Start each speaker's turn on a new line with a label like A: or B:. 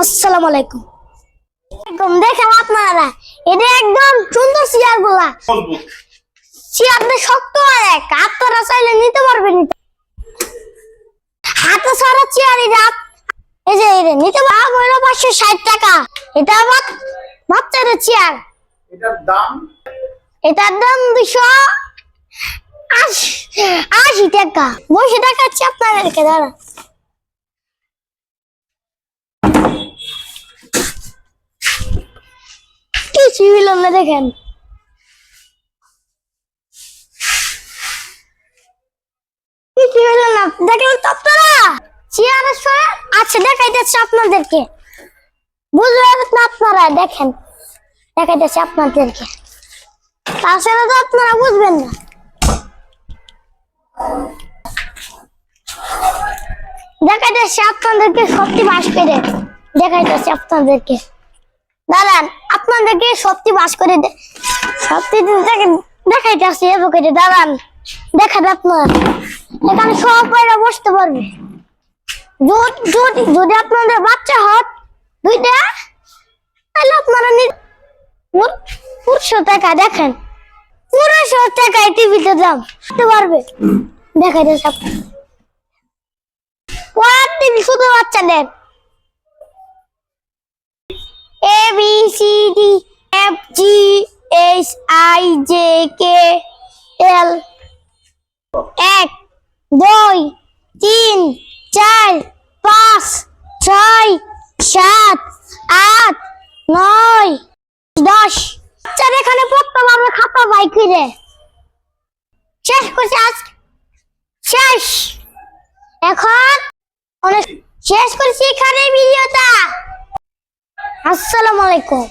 A: আসসালামু আলাইকুম একদম দেখেন আপনারা এটা একদম সুন্দর চেয়ার গুলা চেয়ারটা শক্ত আর এক আপনারা চাইলে নিতে পারবেন হাতে সারা চেয়ার এটা এই যে এটা নিতে পারবো পাঁচশো ষাট টাকা এটা আবার বাচ্চাদের চেয়ার এটার দাম এটার দাম দুশো আশি টাকা বসে টাকা আপনাদেরকে দাঁড়া কিছুই হইল না দেখেন হইল না দেখেন চেয়ারের আছে আচ্ছা, দেখাইতেছে আপনাদেরকে না আপনারা দেখেন দেখাইতেছে আপনাদেরকে তাছাড়া তো আপনারা বুঝবেন না দেখাইতেছে আপনাদেরকে সত্যি বাস পেরে দেখাইতেছে আপনাদেরকে দাঁড়ান আপনাদেরকে সত্যি বাস করে সত্যি দেখাইতে আসছি এভাবে করে দাঁড়ান দেখান আপনার এখানে সব বসতে পারবে যদি আপনাদের বাচ্চা হত দুইটা তাহলে আপনারা পুরশো টাকা দেখেন পুরোশো টাকা টিভিতে দাম দেখতে পারবে দেখা যাচ্ছে আপনার টিভি শুধু বাচ্চা নেন A B C D F G H I J K L এক দুই তিন চার পাঁচ ছয় সাত আট নয় দশ চার এখানে পড়তাম আমরা খাতা বাই কিনে শেষ করছি আজ শেষ এখন শেষ করছি এখানে ভিডিওটা আসসালামু আলাইকুম